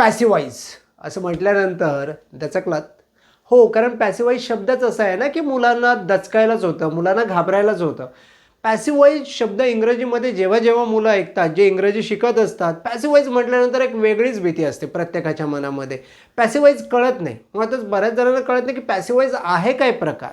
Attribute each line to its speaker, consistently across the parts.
Speaker 1: Passivise असं म्हटल्यानंतर दचकलात. हो कारण पॅसिवाईज शब्दच असा आहे ना की मुलांना दचकायलाच होतं मुलांना घाबरायलाच होतं. पॅसिवाईज शब्द इंग्रजीमध्ये जेव्हा जेव्हा मुलं ऐकतात जे इंग्रजी शिकत असतात पॅसिवाईज म्हटल्यानंतर एक वेगळीच भीती असते प्रत्येकाच्या मनामध्ये. पॅसिवाईज कळत नाही. मुळातच बऱ्याच जणांना कळत नाही की पॅसिवाईज आहे काय प्रकार.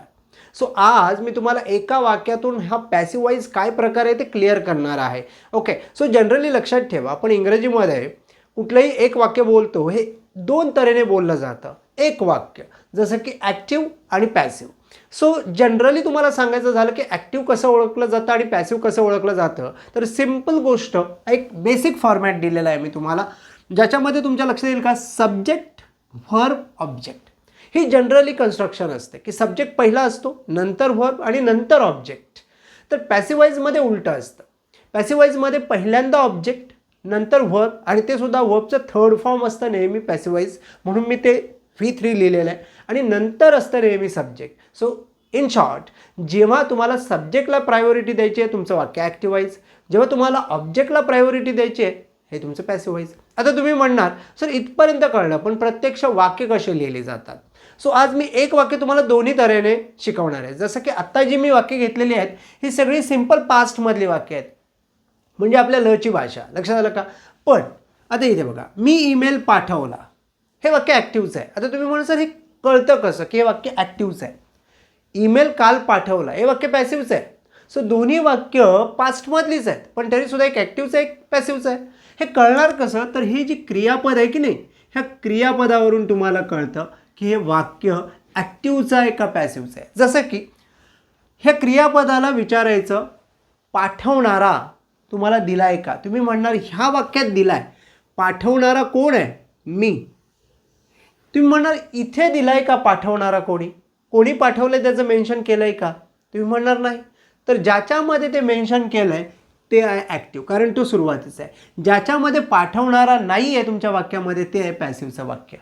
Speaker 1: सो आज मी तुम्हाला एका वाक्यातून हा पॅसिवाईज काय प्रकार आहे ते क्लिअर करणार आहे. ओके सो जनरली लक्षात ठेवा आपण इंग्रजीमध्ये कुठलंही एक वाक्य बोलतो हे दोन तऱ्हेने बोललं जातं. एक वाक्य जसं की ॲक्टिव्ह आणि पॅसिव्ह. सो जनरली तुम्हाला सांगायचं झालं की ॲक्टिव्ह कसं ओळखलं जातं आणि पॅसिव्ह कसं ओळखलं जातं? तर सिंपल गोष्ट एक बेसिक फॉर्मॅट दिलेला आहे मी तुम्हाला ज्याच्यामध्ये तुमच्या लक्षात येईल का? सब्जेक्ट व्हर्ब ऑब्जेक्ट ही जनरली कन्स्ट्रक्शन असते की सब्जेक्ट पहिला असतो नंतर व्हर्ब आणि नंतर ऑब्जेक्ट तर पॅसिवाईजमध्ये उलटं असतं. पॅसिवाईजमध्ये पहिल्यांदा ऑब्जेक्ट नंतर व्हर्ब आणि ते सुद्धा व्हर्बचं थर्ड फॉर्म असतं नेहमी पॅसिवाईज म्हणून मी ते व्ही थ्री लिहिलेलं आहे. आणि नंतर असतं नेहमी सब्जेक्ट सो इन शॉर्ट जेव्हा तुम्हाला सब्जेक्टला प्रायोरिटी द्यायची आहे तुमचं वाक्य ॲक्टिवाईज जेव्हा तुम्हाला ऑब्जेक्टला प्रायोरिटी द्यायची आहे हे तुमचं पॅसिवाईज आता तुम्ही म्हणणार सर इथपर्यंत कळलं पण प्रत्यक्ष वाक्य कसे लिहिले जातात? सो आज मी एक वाक्य तुम्हाला दोन्ही तऱ्हेने शिकवणार आहे. जसं की आत्ता जी मी वाक्य घेतलेली आहेत ही सगळी सिंपल पास्टमधली वाक्य आहेत. म्हणजे आपल्या लची भाषा. लक्षात आलं का? पण आता इथे बघा. मी ईमेल पाठवला. हे वाक्य ॲक्टिव्हचं आहे. आता तुम्ही म्हणा सर हे कळतं कसं की हे वाक्य ॲक्टिव्हचं आहे? ईमेल काल पाठवला. हे वाक्य पॅसिव्हचं आहे. सो दोन्ही वाक्य पास्टमधलीच आहेत. पण तरीसुद्धा एक ॲक्टिव्हचं आहे एक पॅसिव्हचं आहे. हे कळणार कसं? तर ही जी क्रियापद आहे की नाही ह्या क्रियापदावरून तुम्हाला कळतं की हे वाक्य ॲक्टिव्हचं आहे का पॅसिव्हचं आहे? जसं की ह्या क्रियापदाला विचारायचं पाठवणारा तुम्हाला दिलाय का? तुम्ही म्हणणार ह्या वाक्यात दिलाय. पाठवणारा कोण आहे? मी. तुम्ही म्हणणार इथे दिलाय का पाठवणारा कोणी? कोणी पाठवलं त्याचं मेन्शन आहे का? तुम्ही म्हणणार नाही. तर ज्याच्यामध्ये ते मेन्शन आहे ते आहे ॲक्टिव्ह कारण तो सुरुवातीचा आहे. ज्याच्यामध्ये पाठवणारा नाही आहे तुमच्या वाक्यामध्ये ते आहे पॅसिव्हचं वाक्य.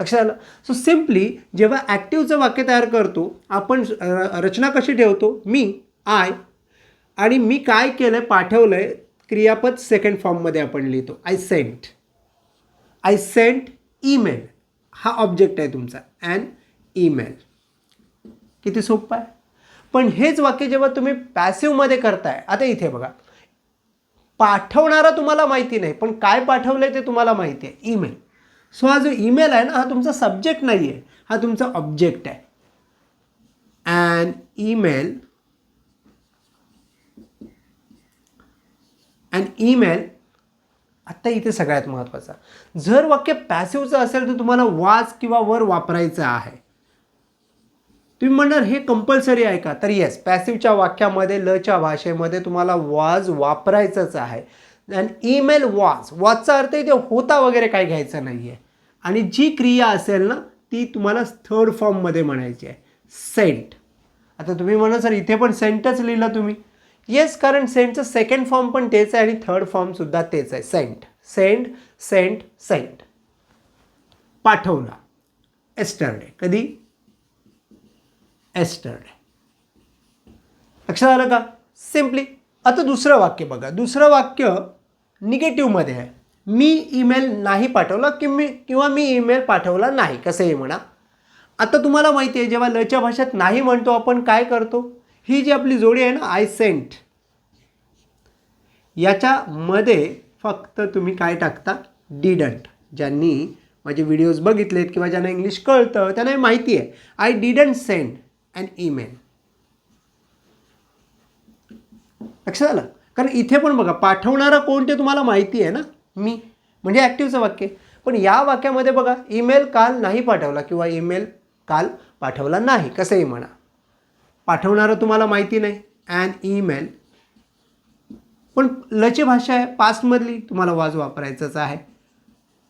Speaker 1: लक्षात आलं? सो सिम्पली जेव्हा ॲक्टिव्हचं वाक्य तयार करतो आपण रचना कशी ठेवतो? मी आय आणि मी काय केलं आहे पाठवलं आहे क्रियापद सेकंड फॉर्ममध्ये आपण लिहितो. I sent I sent email हा ऑब्जेक्ट आहे तुमचा. अँड ईमेल किती सोपं आहे? पण हेच वाक्य जेव्हा तुम्ही पॅसिव्हमध्ये करताय आता इथे बघा. पाठवणारा तुम्हाला माहिती नाही पण काय पाठवलं आहे ते तुम्हाला माहिती आहे. ईमेल सो हा जो ईमेल आहे ना हा तुमचा सब्जेक्ट नाही आहे हा तुमचा ऑब्जेक्ट आहे. अँड ईमेल अँड ईमेल आत्ता इथे सगळ्यात महत्त्वाचा जर वाक्य पॅसिव्हचं असेल तर तुम्हाला वाज किंवा वर वापरायचं आहे. तुम्ही म्हणणार हे कंपल्सरी आहे का? तर येस पॅसिव्हच्या वाक्यामध्ये लच्या भाषेमध्ये तुम्हाला वाज वापरायचंच आहे. आणि ईमेल वाज वाजचा अर्थ इथे होता वगैरे काही घ्यायचं नाही आहे आणि जी क्रिया असेल ना ती तुम्हाला थर्ड फॉर्ममध्ये म्हणायची आहे. सेंट आता तुम्ही म्हणा सर इथे पण सेंटच लिहिलं तुम्ही. येस कारण सेंटचं सेकंड फॉर्म पण तेच आहे आणि थर्ड फॉर्मसुद्धा तेच आहे. सेंट सेंट सेंट सेंट पाठवला एस्टरडे कधी? एस्टरडे लक्षात आलं का? सिम्पली आता दुसरं वाक्य बघा. दुसरं वाक्य निगेटिव्हमध्ये आहे. मी ईमेल नाही पाठवला कि मी किंवा मी ईमेल पाठवला नाही. कसंही म्हणा. आता तुम्हाला माहिती आहे जेव्हा लच्या भाषेत नाही म्हणतो आपण काय करतो? ही जी आपली जोडी आहे ना आय सेंट याच्यामध्ये फक्त तुम्ही काय टाकता? डिडंट ज्यांनी माझे व्हिडिओज बघितलेत किंवा ज्यांना इंग्लिश कळतं त्यांना हे माहिती आहे. I didn't send an email लक्षात आलं? कारण इथे पण बघा पाठवणारा कोण ते तुम्हाला माहिती आहे ना? मी. म्हणजे ॲक्टिव्हचं वाक्य. पण या वाक्यामध्ये बघा ईमेल काल नाही पाठवला किंवा ईमेल काल पाठवला नाही. कसंही म्हणा. पाठवणारं तुम्हाला माहिती नाही. ॲन ईमेल पण लची भाषा आहे पास्टमधली तुम्हाला वाज वापरायचंच आहे.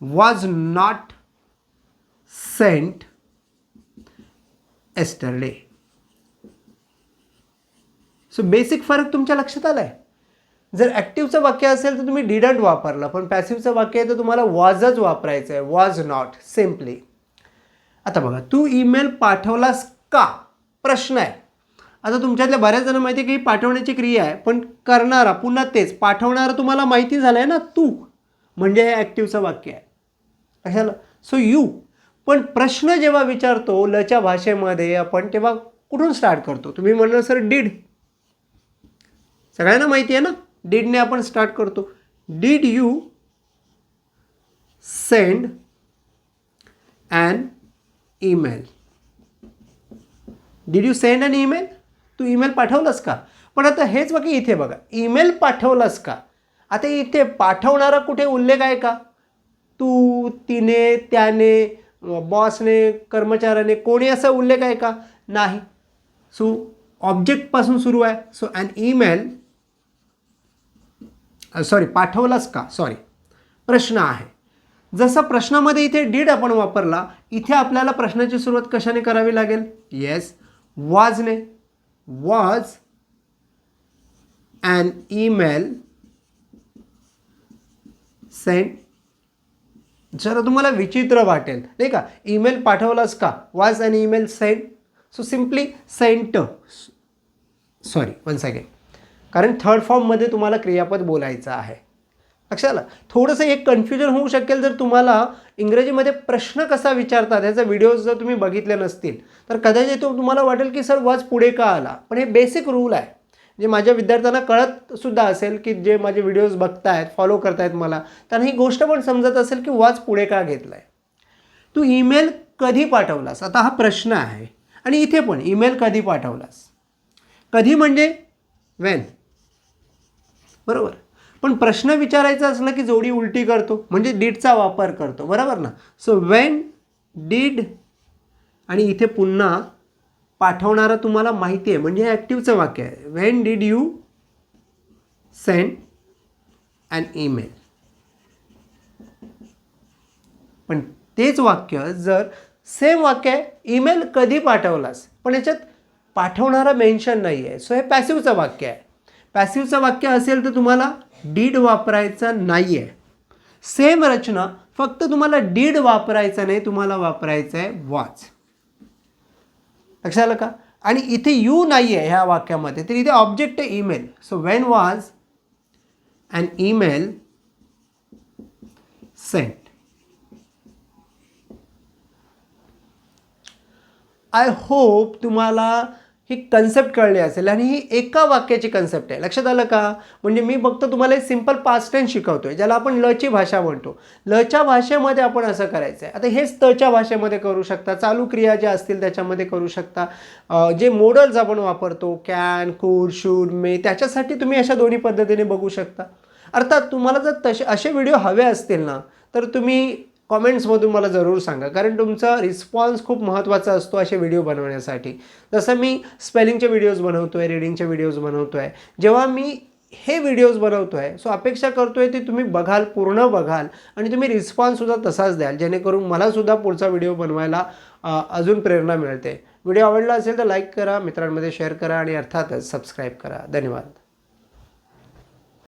Speaker 1: Was not sent yesterday so basic फरक तुमच्या लक्षात आला आहे जर ॲक्टिव्हचं वाक्य असेल तर तुम्ही डिडंट वापरलं पण पॅसिव्हचं वाक्य आहे तर तुम्हाला वॉजच वापरायचं आहे वॉज नॉट सिम्पली आता बघा तू ईमेल पाठवलास का? प्रश्न आहे. आता तुमच्यातल्या बऱ्याच जण माहिती आहे की पाठवण्याची क्रिया आहे पण करणारा पुन्हा तेच पाठवणारा तुम्हाला माहिती झालं आहे ना तू. म्हणजे हे ॲक्टिव्हचं वाक्य आहे. कशाला? सो यू पण प्रश्न जेव्हा विचारतो लच्या भाषेमध्ये आपण तेव्हा कुठून स्टार्ट करतो? तुम्ही म्हणलं सर डीड सगळ्यांना माहिती आहे ना? डीडने आपण स्टार्ट करतो. Did you send an email did you send an email Tu email पाठवलंस का? पण आता हेच बघा इथे बघा. ईमेल पाठवलास का? आता इथे पाठवणारा कुठे उल्लेख आहे का? तू तिने त्याने बॉसने कर्मचाऱ्याने कोणी असा उल्लेख आहे का? नाही. सो ऑब्जेक्टपासून सुरू आहे. सो अन ईमेल सॉरी पाठवलास का? सॉरी प्रश्न आहे. जसा प्रश्नामध्ये इथे डीड आपण वापरला इथे आपल्याला प्रश्नाची सुरुवात कशाने करावी लागेल? येस वाजने. Was an ईमेल सेंड जरा तुम्हाला विचित्र वाटेल नाही का? ईमेल पाठवलास का? Was an email send so simply sent sorry one second कारण थर्ड फॉर्ममध्ये तुम्हाला क्रियापद बोलायचं आहे. लक्षात थोडंसं एक कन्फ्युजन होऊ शकेल जर तुम्हाला इंग्रजीमध्ये प्रश्न कसा विचारतात याचा व्हिडिओज जर तुम्ही बघितले नसतील तर कदाचित तो तुम्हाला वाटेल की सर वाज पुढे का आला? पण हे बेसिक रूल आहे. जे माझ्या विद्यार्थ्यांना कळत सुद्धा असेल की जे माझे व्हिडिओज बघतायत फॉलो करतायत मला त्यांना ही गोष्ट पण समजत असेल की वाज पुढे का घेतला आहे तू ईमेल कधी पाठवलास? आता हा प्रश्न आहे. आणि इथे पण ईमेल कधी पाठवलास? कधी म्हणजे? वेन बरोबर. पण प्रश्न विचारायचा असला की जोडी उलटी करतो म्हणजे डीडचा वापर करतो बरोबर ना? सो वेन डीड आणि इथे पुन्हा पाठवणारा तुम्हाला माहिती आहे म्हणजे हे ॲक्टिव्हचं वाक्य आहे. When did you send and email पण तेच वाक्य जर सेम वाक्य आहे ईमेल कधी पाठवलास? पण याच्यात पाठवणारा मेन्शन नाही आहे सो हे पॅसिवचं वाक्य आहे. पॅसिवचं वाक्य असेल तर तुम्हाला डीड वापरायचं नाही आहे सेम रचना फक्त तुम्हाला डीड वापरायचं नाही तुम्हाला वापरायचं आहे वाच. लक्षात आलं का? आणि इथे यू नाही आहे ह्या वाक्यामध्ये तर इथे ऑब्जेक्ट आहे email so when was and email sent I hope तुम्हाला ही कन्सेप्ट कळली असेल आणि ही एका वाक्याची कन्सेप्ट आहे. लक्षात आलं का? म्हणजे मी फक्त तुम्हाला एक सिंपल पास्ट टेन्स आहे ज्याला आपण लची भाषा म्हणतो. लच्या भाषेमध्ये आपण असं करायचं आहे आता हेच तच्या भाषेमध्ये करू शकता चालू क्रिया ज्या असतील त्याच्यामध्ये करू शकता. जे मॉडल्स आपण वापरतो कॅन कूड शूड मे त्याच्यासाठी तुम्ही अशा दोन्ही पद्धतीने बघू शकता. अर्थात तुम्हाला जर तसे असे व्हिडिओ हवे असतील ना तर तुम्ही कॉमेंट्समधून मला जरूर सांगा कारण तुमचा रिस्पॉन्स खूप महत्त्वाचा असतो असे व्हिडिओ बनवण्यासाठी. जसं मी स्पेलिंगचे व्हिडिओज बनवतो आहे रिडिंगचे व्हिडिओज बनवतो आहे जेव्हा मी हे व्हिडिओज बनवतो आहे सो अपेक्षा करतो आहे ते तुम्ही बघाल पूर्ण बघाल आणि तुम्ही रिस्पॉन्ससुद्धा तसाच द्याल जेणेकरून मलासुद्धा पुढचा व्हिडिओ बनवायला अजून प्रेरणा मिळते. व्हिडिओ आवडला असेल तर लाईक करा मित्रांमध्ये शेअर करा आणि अर्थातच सबस्क्राईब करा. धन्यवाद.